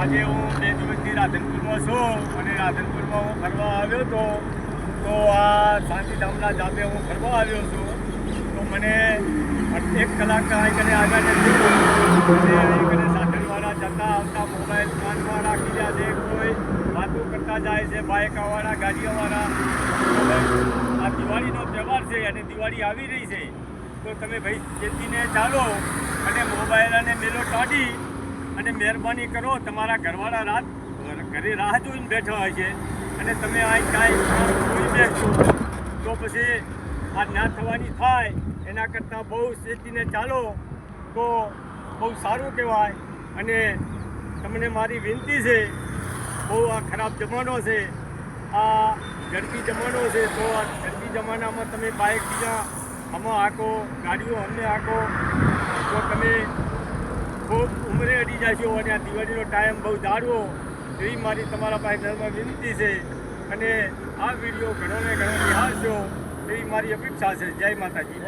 આજે હું બે દિવસથી રાધનપુરમાં છું અને રાધનપુરમાં હું ફરવા આવ્યો હતો, તો આ શાંતિધામના જાતે હું ફરવા આવ્યો છું. તો મને એક કલાક અહીં આગળ અને અહીં સાધનવાળા જતા આવતા મોબાઈલ રાખી રહ્યા છે. કોઈ વાતો કરતા જાય છે બાઇકવાળા ગાડીઓવાળા. આ દિવાળીનો તહેવાર છે અને દિવાળી આવી રહી છે. તો તમે ભાઈ ચેતીને ચાલો અને મોબાઈલ અને મેલો કાઢી અને મહેરબાની કરો, તમારા ઘરવાળા રાત ઘરે રાહ જોઈને બેઠા હોય છે. અને તમે આ કાંઈ જોઈ બેસશો તો પછી આ ના થવાની થાય, એના કરતાં બહુ ચેતીને ચાલો તો બહુ સારું કહેવાય. અને તમને મારી વિનંતી છે, બહુ આ ખરાબ જમાનો છે, આ ઝડપી જમાનો છે, તો આ ઝડપી જમાનામાં તમે બાઇક બીજા, આમાં આંકો ગાડીઓ અમને આંકો તો તમે જશો અને આ દિવાળીનો ટાઈમ બહુ જાળવો એવી મારી તમારા પાસે નર્મ વિનંતી છે. અને આ વીડિયો ઘણો ને ઘણો નિહાળશો એવી મારી અપેક્ષા છે. જય માતાજી.